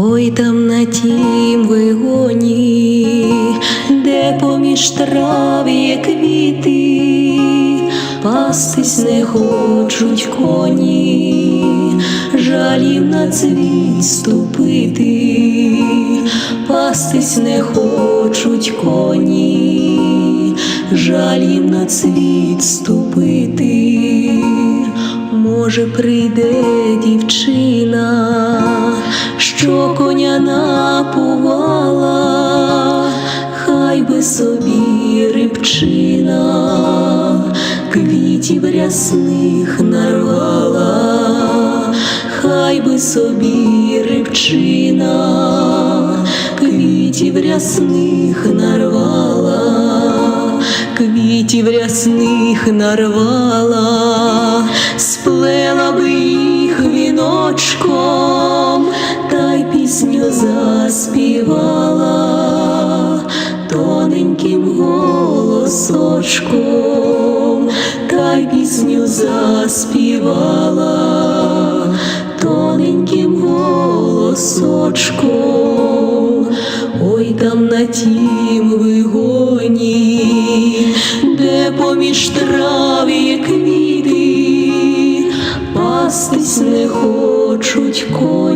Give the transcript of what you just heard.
Ой там на тім вигоні, де поміж трав є квіти, пастись не хочуть коні, жалів на цвіт ступити, пастись не хочуть коні, жалів на цвіт ступити, може прийде дівчина, коня напувала, хай би собі рибчина, квітів рясних нарвала, хай би собі рибчина, квітів рясних нарвала, квітів рясних нарвала, голосочком, та й пісню заспівала тоненьким голосочком, ой там на тім вигоні, де поміж трав є квіти, пастись не хочуть коні.